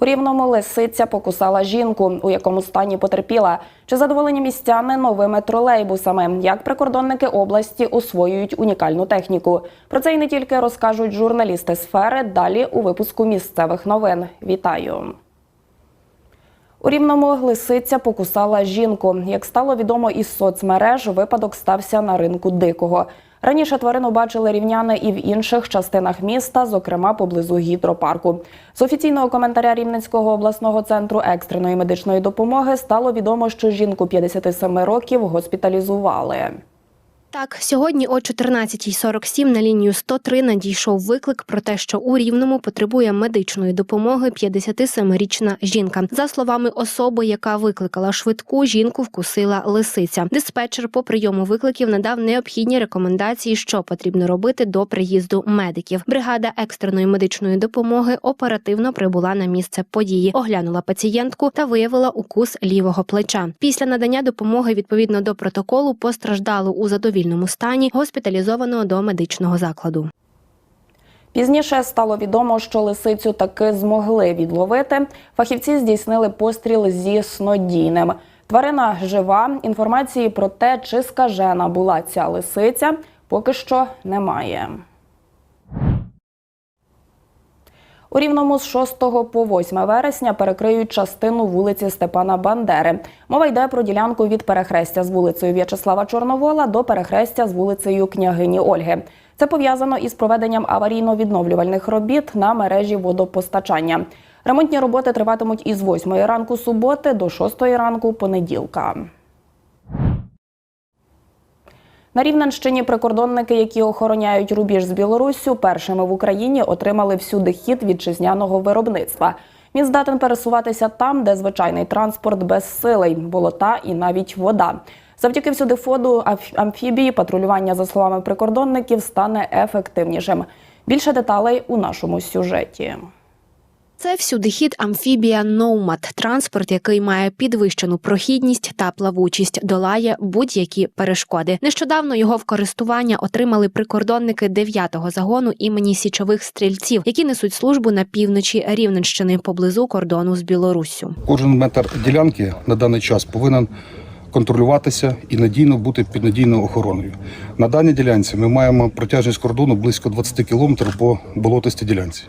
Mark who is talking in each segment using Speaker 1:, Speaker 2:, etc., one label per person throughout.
Speaker 1: У рівному лисиця покусала жінку, у якому стані потерпіла. Чи задоволені містяни новими тролейбусами? Як прикордонники області освоюють унікальну техніку? Про це і не тільки розкажуть журналісти сфери. Далі у випуску місцевих новин. Вітаю. У рівному лисиця покусала жінку. Як стало відомо із соцмереж, випадок стався на ринку дикого. Раніше тварину бачили рівняни і в інших частинах міста, зокрема поблизу гідропарку. З офіційного коментаря Рівненського обласного центру екстреної медичної допомоги стало відомо, що жінку 57 років госпіталізували.
Speaker 2: Так, сьогодні о 14.47 на лінію 103 надійшов виклик про те, що у Рівному потребує медичної допомоги 57-річна жінка. За словами особи, яка викликала швидку, жінку вкусила лисиця. Диспетчер по прийому викликів надав необхідні рекомендації, що потрібно робити до приїзду медиків. Бригада екстреної медичної допомоги оперативно прибула на місце події, оглянула пацієнтку та виявила укус лівого плеча. Після надання допомоги відповідно до протоколу постраждалу у задовільному стані госпіталізовано до медичного закладу.
Speaker 1: Пізніше стало відомо, що лисицю таки змогли відловити. Фахівці здійснили постріл зі снодійним. Тварина жива. Інформації про те, чи скажена була ця лисиця, поки що немає. У Рівному з 6 по 8 вересня перекриють частину вулиці Степана Бандери. Мова йде про ділянку від перехрестя з вулицею В'ячеслава Чорновола до перехрестя з вулицею Княгині Ольги. Це пов'язано із проведенням аварійно-відновлювальних робіт на мережі водопостачання. Ремонтні роботи триватимуть із 8 ранку суботи до 6 ранку понеділка. На Рівненщині прикордонники, які охороняють рубіж з Білоруссю, першими в Україні отримали всюди хід вітчизняного виробництва. Він здатен пересуватися там, де звичайний транспорт безсилий, болота і навіть вода. Завдяки всюди фоду амфібії патрулювання, за словами прикордонників, стане ефективнішим. Більше деталей у нашому сюжеті.
Speaker 2: Це всюдихід амфібія Ноумат, транспорт, який має підвищену прохідність та плавучість, долає будь-які перешкоди. Нещодавно його в користування отримали прикордонники 9-го загону імені січових стрільців, які несуть службу на півночі Рівненщини поблизу кордону з Білоруссю.
Speaker 3: Кожен метр ділянки на даний час повинен контролюватися і надійно бути під надійною охороною. На даній ділянці ми маємо протяжність кордону близько 20 кілометрів по болотистій ділянці.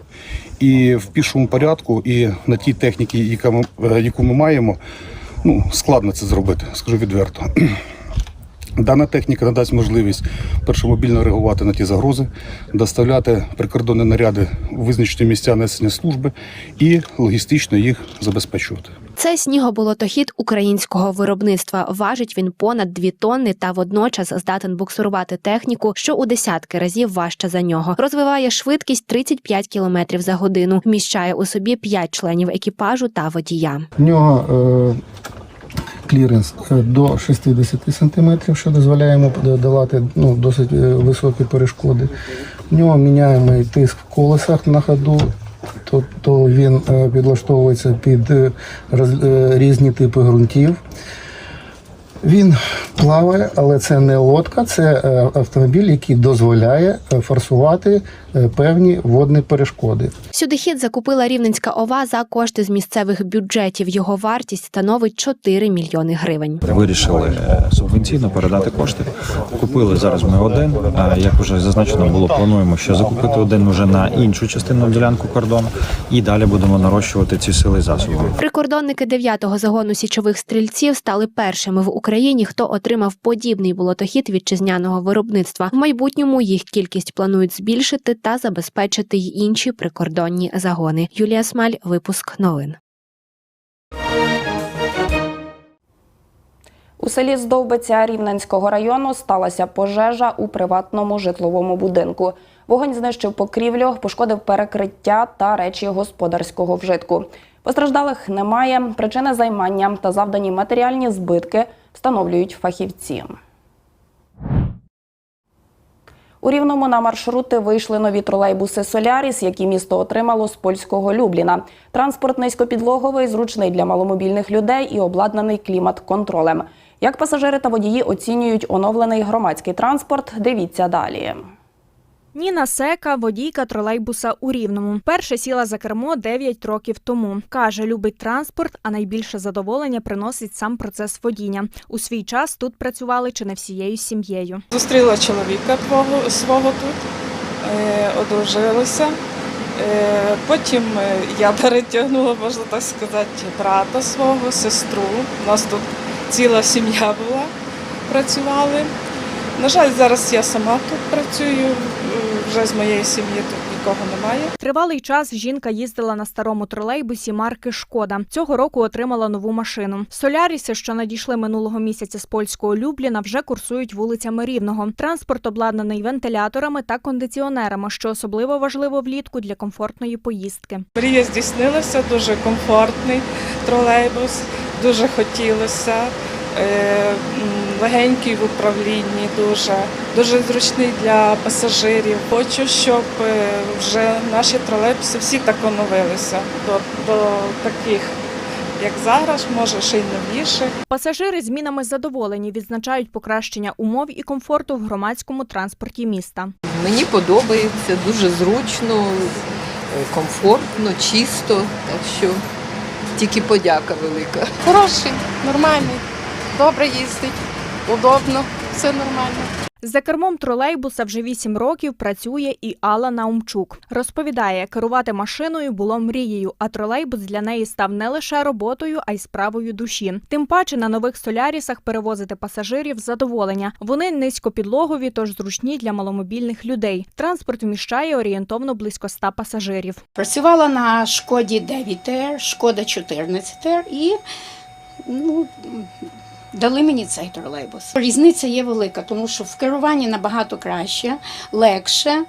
Speaker 3: І в пішому порядку, і на тій техніці, яку ми маємо, ну складно це зробити, скажу відверто. Дана техніка надасть можливість першомобільно реагувати на ті загрози, доставляти прикордонні наряди у визначені місця несення служби і логістично їх забезпечувати.
Speaker 2: Це снігоболотохід українського виробництва. Важить він понад 2 тонни та водночас здатен буксурувати техніку, що у десятки разів важче за нього. Розвиває швидкість 35 км за годину. Вміщає у собі 5 членів екіпажу та водія.
Speaker 4: В нього е, кліренс е, до 60 см, що дозволяє йому долати ну, досить е, високі перешкоди. В нього міняємий тиск в колесах на ходу. Тобто він е, підлаштовується під е, е, різні типи ґрунтів. Він плаває, але це не лодка, це е, автомобіль, який дозволяє е, форсувати е, певні водні перешкоди.
Speaker 2: Сюдихід закупила Рівненська ова за кошти з місцевих бюджетів. Його вартість становить 4 мільйони гривень.
Speaker 5: Вирішили субвенційно передати кошти. Купили зараз ми один. Як вже зазначено було, плануємо ще закупити один уже на іншу частину ділянку кордону, і далі будемо нарощувати ці сили і засоби.
Speaker 2: Прикордонники 9-го загону січових стрільців стали першими в Україні, хто отримав подібний болотохід вітчизняного виробництва. В майбутньому їх кількість планують збільшити та забезпечити й інші прикордонні загони. Юлія Смаль, випуск новин.
Speaker 1: У селі Здовбиця Рівненського району сталася пожежа у приватному житловому будинку. Вогонь знищив покрівлю, пошкодив перекриття та речі господарського вжитку. Постраждалих немає. Причини займання та завдані матеріальні збитки встановлюють фахівці. У Рівному на маршрути вийшли нові тролейбуси Соляріс, які місто отримало з польського Любліна. Транспорт низькопідлоговий, зручний для маломобільних людей і обладнаний клімат-контролем. Як пасажири та водії оцінюють оновлений громадський транспорт, дивіться далі.
Speaker 6: Ніна Сека, водійка тролейбуса у Рівному. Перше сіла за кермо 9 років тому. Каже, любить транспорт, а найбільше задоволення приносить сам процес водіння. У свій час тут працювали чи не всією сім'єю.
Speaker 7: Зустріла чоловіка свого тут, е, одружилися. Е, Потім е, я перетягнула, можна так сказати, брата свого, сестру. У нас тут ціла сім'я була, працювали. На жаль, зараз я сама тут працюю, вже з моєї сім'ї тут нікого немає.
Speaker 6: Тривалий час жінка їздила на старому тролейбусі марки Шкода. Цього року отримала нову машину. Соляріси, що надійшли минулого місяця з польського Любліна, вже курсують вулицями Рівного. Транспорт обладнаний вентиляторами та кондиціонерами, що особливо важливо влітку для комфортної поїздки.
Speaker 7: Мрія здійснилася, дуже комфортний тролейбус, дуже хотілося. Е, Легенький в управлінні, дуже, дуже зручний для пасажирів. Хочу, щоб е, вже наші тролейбуси всі так оновилися до, до таких, як зараз, може ще й новіших.
Speaker 6: Пасажири змінами задоволені відзначають покращення умов і комфорту в громадському транспорті міста.
Speaker 8: Мені подобається, дуже зручно, е, комфортно, чисто, так що тільки подяка велика.
Speaker 9: Хороший, нормальний, добре їздить, удобно, все нормально.
Speaker 6: За кермом тролейбуса вже 8 років працює і Алла Наумчук. Розповідає, керувати машиною було мрією, а тролейбус для неї став не лише роботою, а й справою душі. Тим паче на нових солярісах перевозити пасажирів задоволення. Вони низькопідлогові, тож зручні для маломобільних людей. Транспорт вміщає орієнтовно близько 100 пасажирів.
Speaker 10: Працювала на шкоді 9 шкода 14 і ну, дали мені цей тролейбус. Різниця є велика, тому що в керуванні набагато краще, легше.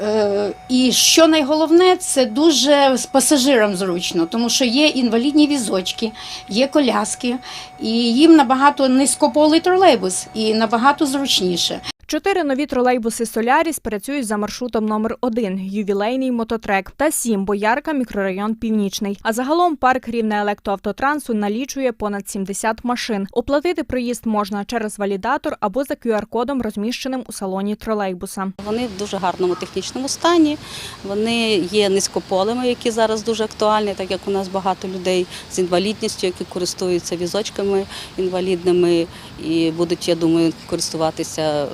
Speaker 10: Е, І що найголовне, це дуже з пасажирам зручно, тому що є інвалідні візочки, є коляски, і їм набагато низькополий тролейбус і набагато зручніше.
Speaker 6: Чотири нові тролейбуси Соляріс працюють за маршрутом номер 1 ювілейний мототрек та сім Боярка, мікрорайон Північний. А загалом парк рівне електроавтотрансу налічує понад 70 машин. Оплатити проїзд можна через валідатор або за QR-кодом, розміщеним у салоні тролейбуса.
Speaker 11: Вони в дуже гарному технічному стані. Вони є низькополими, які зараз дуже актуальні, так як у нас багато людей з інвалідністю, які користуються візочками інвалідними і будуть, я думаю, користуватися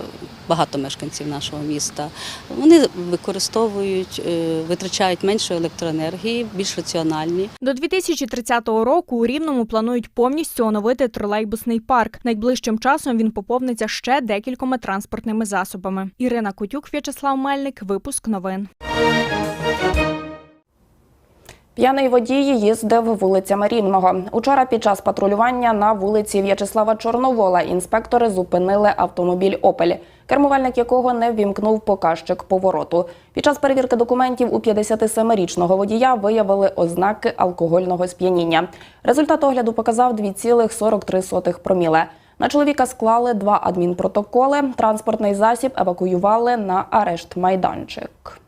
Speaker 11: багато мешканців нашого міста. Вони використовують, е, витрачають менше електроенергії, більш раціональні.
Speaker 6: До 2030 року у Рівному планують повністю оновити тролейбусний парк. Найближчим часом він поповниться ще декількома транспортними засобами. Ірина Кутюк, В'ячеслав Мельник. Випуск новин.
Speaker 1: П'яний водій їздив вулицями Рівного. Учора під час патрулювання на вулиці В'ячеслава Чорновола інспектори зупинили автомобіль Опель, кермувальник якого не ввімкнув показчик повороту. Під час перевірки документів у 57-річного водія виявили ознаки алкогольного сп'яніння. Результат огляду показав 2,43 проміле. На чоловіка склали два адмінпротоколи. Транспортний засіб евакуювали на арешт майданчик.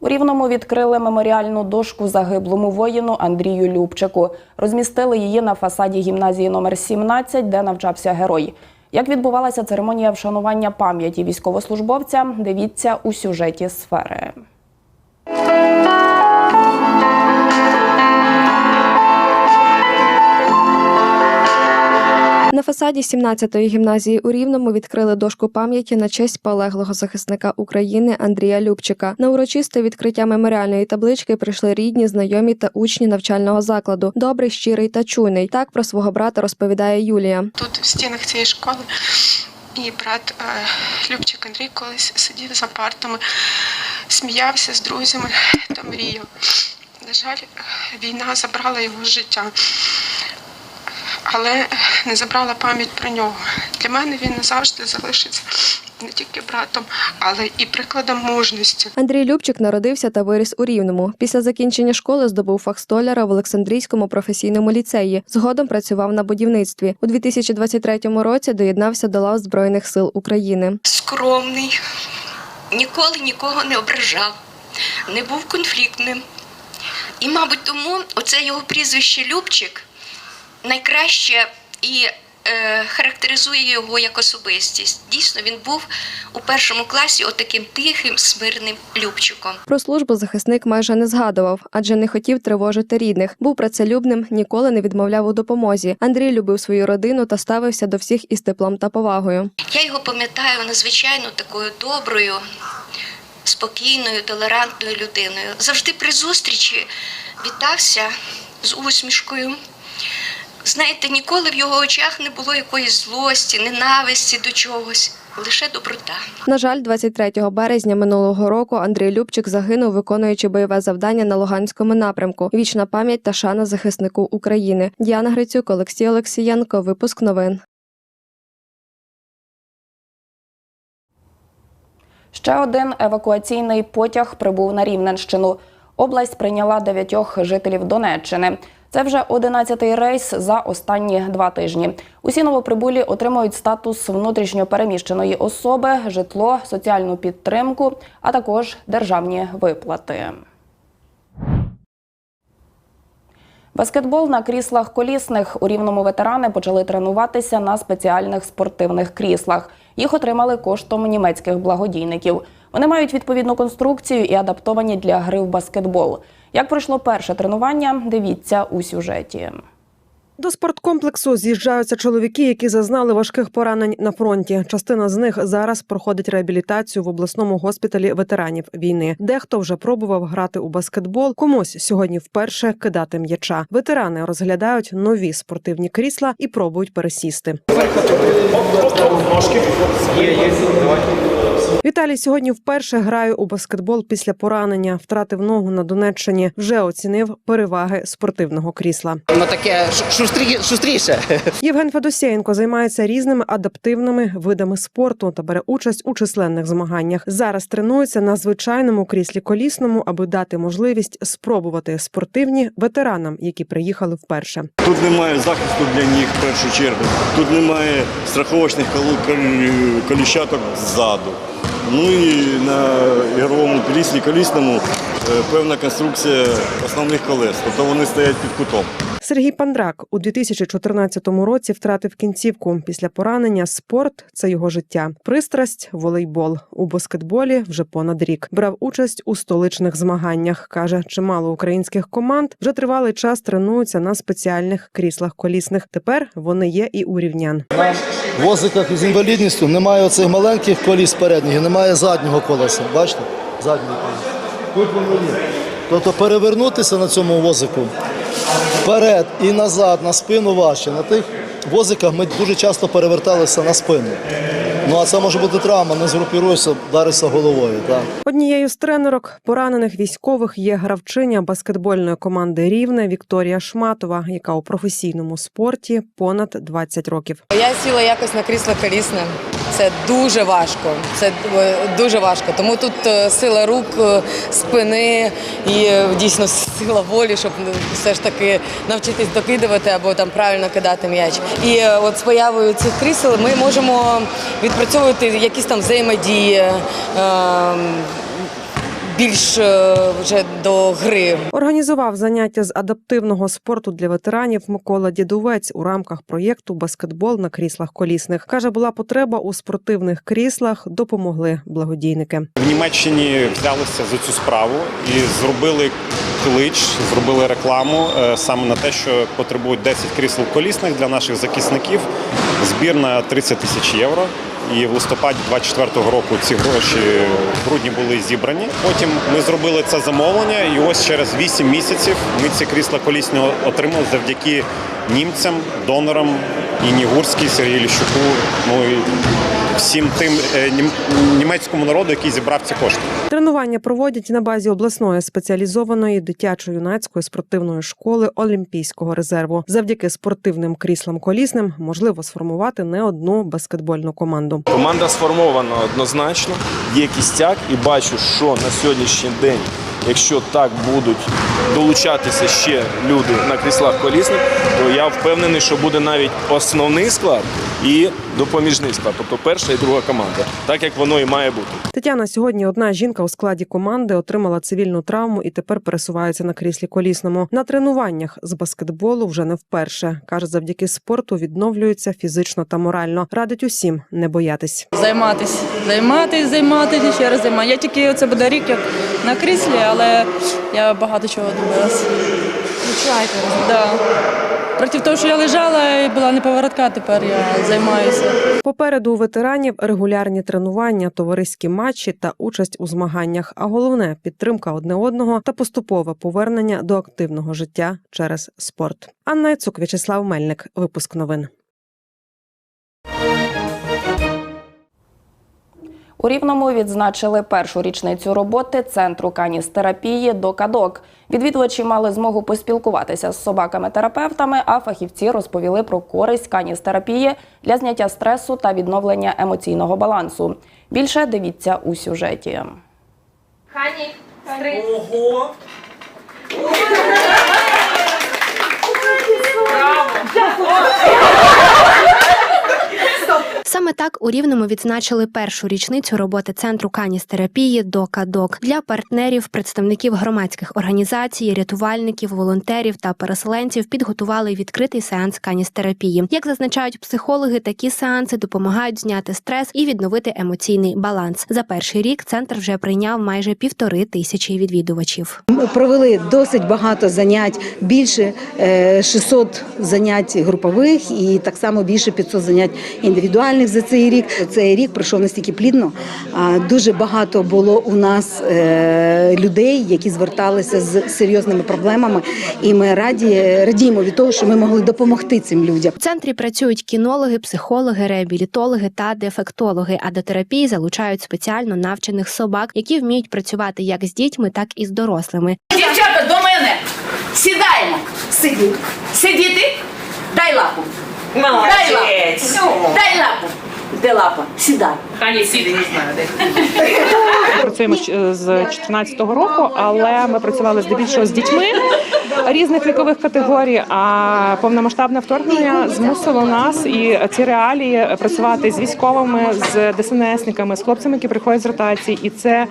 Speaker 1: У Рівному відкрили меморіальну дошку загиблому воїну Андрію Любчику. Розмістили її на фасаді гімназії номер 17, де навчався герой. Як відбувалася церемонія вшанування пам'яті військовослужбовця, дивіться у сюжеті сфери.
Speaker 2: Фасаді 17-ї гімназії у Рівному відкрили дошку пам'яті на честь полеглого захисника України Андрія Любчика. На урочисте відкриття меморіальної таблички прийшли рідні, знайомі та учні навчального закладу. Добрий, щирий та чуйний. Так про свого брата розповідає Юлія.
Speaker 9: Тут в стінах цієї школи мій брат е, Любчик Андрій колись сидів за партами, сміявся з друзями та мріяв. На жаль, війна забрала його життя, але не забрала пам'ять про нього. Для мене він назавжди залишиться не тільки братом, але і прикладом мужності.
Speaker 2: Андрій Любчик народився та виріс у Рівному. Після закінчення школи здобув фах столяра в Олександрійському професійному ліцеї. Згодом працював на будівництві. У 2023 році доєднався до лав Збройних сил України.
Speaker 9: скромний, ніколи нікого не ображав, не був конфліктним. І, мабуть, тому оце його прізвище Любчик найкраще і
Speaker 12: е, характеризує його як особистість. Дійсно, він був у першому класі отаким тихим, смирним любчиком.
Speaker 2: Про службу захисник майже не згадував, адже не хотів тривожити рідних. Був працелюбним, ніколи не відмовляв у допомозі. Андрій любив свою родину та ставився до всіх із теплом та повагою.
Speaker 12: Я його пам'ятаю надзвичайно такою доброю, спокійною, толерантною людиною. Завжди при зустрічі вітався з усмішкою. Знаєте, ніколи в його очах не було якоїсь злості, ненависті до чогось, лише доброта.
Speaker 2: На жаль, 23 березня минулого року Андрій Любчик загинув, виконуючи бойове завдання на Луганському напрямку. Вічна пам'ять та шана захиснику України. Діана Грицюк, Олексій Олексієнко. Випуск новин.
Speaker 1: Ще один евакуаційний потяг прибув на Рівненщину. Область прийняла дев'ятьох жителів Донеччини. Це вже одинадцятий рейс за останні два тижні. Усі новоприбулі отримують статус внутрішньо переміщеної особи, житло, соціальну підтримку, а також державні виплати. Баскетбол на кріслах колісних у рівному ветерани почали тренуватися на спеціальних спортивних кріслах. Їх отримали коштом німецьких благодійників. Вони мають відповідну конструкцію і адаптовані для гри в баскетбол. Як пройшло перше тренування, дивіться у сюжеті.
Speaker 13: До спорткомплексу з'їжджаються чоловіки, які зазнали важких поранень на фронті. Частина з них зараз проходить реабілітацію в обласному госпіталі ветеранів війни. Дехто вже пробував грати у баскетбол, комусь сьогодні вперше кидати м'яча. Ветерани розглядають нові спортивні крісла і пробують пересісти. Віталій сьогодні вперше грає у баскетбол після поранення. Втратив ногу на Донеччині. Вже оцінив переваги спортивного крісла.
Speaker 14: Воно таке шустрі, шустріше.
Speaker 13: Євген Федосєєнко займається різними адаптивними видами спорту та бере участь у численних змаганнях. Зараз тренується на звичайному кріслі колісному, аби дати можливість спробувати спортивні ветеранам, які приїхали вперше.
Speaker 15: Тут немає захисту для ніг в першу чергу. Тут немає страховочних коліщаток ззаду. Ну і на ігровому колісі колісному е, певна конструкція основних колес. Тобто вони стоять під кутом.
Speaker 13: Сергій Пандрак у 2014 році втратив кінцівку. Після поранення спорт це його життя. Пристрасть волейбол у баскетболі вже понад рік. Брав участь у столичних змаганнях. каже, чимало українських команд вже тривалий час тренуються на спеціальних кріслах колісних. Тепер вони є і у рівнян.
Speaker 16: Возиках з інвалідністю немає оцих маленьких коліс передніх, немає заднього колеса. Бачите? Заднього колеса. Тут воно є. Тобто перевернутися на цьому возику вперед і назад, на спину важче. На тих возиках ми дуже часто переверталися на спину. Ну а це може бути травма, не згрупіруєшся, вдаришся головою. Так.
Speaker 13: Однією з тренерок поранених військових є гравчиня баскетбольної команди Рівне Вікторія Шматова, яка у професійному спорті понад 20 років.
Speaker 17: Я сіла якось на крісло колісне. Це дуже важко. Це е, дуже важко. Тому тут е, сила рук, е, спини і дійсно сила волі, щоб все ж таки навчитись докидувати або там правильно кидати м'яч. І от з появою цих крісел ми можемо відпрацьовувати якісь там взаємодії. е, Більш е, вже до гри.
Speaker 13: Організував заняття з адаптивного спорту для ветеранів Микола Дідовець у рамках проєкту Баскетбол на кріслах колісних. Каже, була потреба у спортивних кріслах, допомогли благодійники.
Speaker 18: В Німеччині взялися за цю справу і зробили клич, зробили рекламу е, саме на те, що потребують 10 крісел колісних для наших захисників. Збір на 30 тисяч євро. І в листопаді 24-го року ці гроші в грудні були зібрані. Потім ми зробили це замовлення, і ось через 8 місяців ми ці крісла колісні отримали завдяки німцям, донорам і Нігурській, Сергію Ліщуку, ну всім тим е, німецькому народу, який зібрав ці кошти.
Speaker 13: Тренування проводять на базі обласної спеціалізованої дитячо-юнацької спортивної школи Олімпійського резерву. Завдяки спортивним кріслам колісним можливо сформувати не одну баскетбольну команду.
Speaker 19: Команда сформована однозначно, є кістяк, і бачу, що на сьогоднішній день, якщо так будуть долучатися ще люди на кріслах колісних, то я впевнений, що буде навіть основний склад і допоміжний склад, тобто перша і друга команда, так як воно і має бути.
Speaker 13: Тетяна сьогодні одна жінка у складі команди отримала цивільну травму і тепер пересувається на кріслі колісному. На тренуваннях з баскетболу вже не вперше. каже, завдяки спорту відновлюється фізично та морально. Радить усім не боятись.
Speaker 20: Займатись, займатись, займатись ще раз займатися. Я тільки це буде рік як на кріслі, але я багато чого добилась. Відчуваєте Да. Проти того, що я лежала і була неповоротка, тепер я займаюся.
Speaker 13: Попереду у ветеранів регулярні тренування, товариські матчі та участь у змаганнях. А головне підтримка одне одного та поступове повернення до активного життя через спорт. Анна Яцук, В'ячеслав Мельник. Випуск новин.
Speaker 1: У Рівному відзначили першу річницю роботи центру каністерапії «Докадок». Відвідувачі мали змогу поспілкуватися з собаками-терапевтами, а фахівці розповіли про користь каністерапії для зняття стресу та відновлення емоційного балансу. Більше дивіться у сюжеті.
Speaker 21: Хані, три.
Speaker 22: Ого!
Speaker 2: Саме так у Рівному відзначили першу річницю роботи центру каністерапії «Докадок» для партнерів, представників громадських організацій, рятувальників, волонтерів та переселенців підготували відкритий сеанс каністерапії. Як зазначають психологи, такі сеанси допомагають зняти стрес і відновити емоційний баланс. За перший рік центр вже прийняв майже півтори тисячі відвідувачів.
Speaker 23: Ми провели досить багато занять, більше е, 600 занять групових і так само більше 500 занять індивідуальних за цей рік. Цей рік пройшов настільки плідно. А, Дуже багато було у нас е, людей, які зверталися з серйозними проблемами, і ми раді радіємо від того, що ми могли допомогти цим людям.
Speaker 2: В центрі працюють кінологи, психологи, реабілітологи та дефектологи. А до терапії залучають спеціально навчених собак, які вміють працювати як з дітьми, так і з дорослими.
Speaker 24: Дівчата, до мене. Сідаємо. Сидіть. Сидіти. Дай лапу.
Speaker 22: Молодець.
Speaker 24: Дай лапу. Дай лапу. Де лапа? Сідай.
Speaker 22: Хані, сіди, не знаю, де.
Speaker 25: Працюємо з- з 2014 року, але ми працювали здебільшого з дітьми різних вікових категорій. А повномасштабне вторгнення змусило нас і ці реалії працювати з військовими, з ДСНСниками, з хлопцями, які приходять з ротації. І це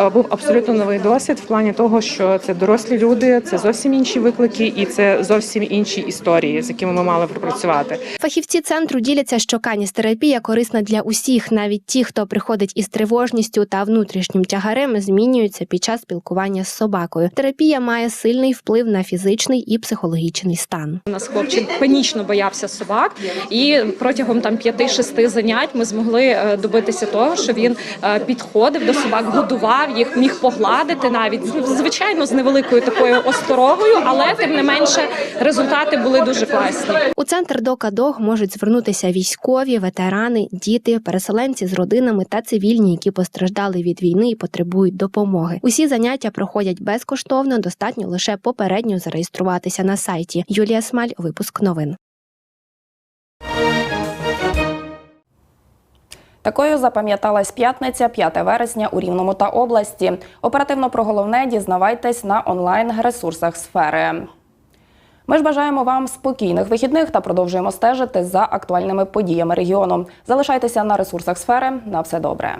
Speaker 25: е, був абсолютно новий досвід в плані того, що це дорослі люди, це зовсім інші виклики, і це зовсім інші історії, з якими ми мали пропрацювати.
Speaker 2: Фахівці центру діляться, що каністерапія корисна для усіх, навіть ті, хто приходить із тривожністю та внутрішнім тягарем, змінюються під час спілкування з собакою. Терапія має сильний вплив на фізичний і психологічний стан.
Speaker 25: У нас хлопчик панічно боявся собак, і протягом там 5-6 занять ми змогли е, добитися того, що він е, підходив до собак, годував їх, міг погладити навіть звичайно з невеликою такою осторогою, але тим не менше результати були дуже класні.
Speaker 2: У центр Дока-Дог можуть звернутися військові, ветерани, діти, переселенці з родинами та цивільні, які постраждали від війни і потребують допомоги. Усі заняття проходять безкоштовно, достатньо лише попередньо зареєструватися на сайті. Юлія Смаль, випуск новин.
Speaker 1: Такою запам'яталась п'ятниця, 5 вересня у Рівному та області. Оперативно про головне дізнавайтесь на онлайн-ресурсах сфери. Ми ж бажаємо вам спокійних вихідних та продовжуємо стежити за актуальними подіями регіону. Залишайтеся на ресурсах сфери. На все добре.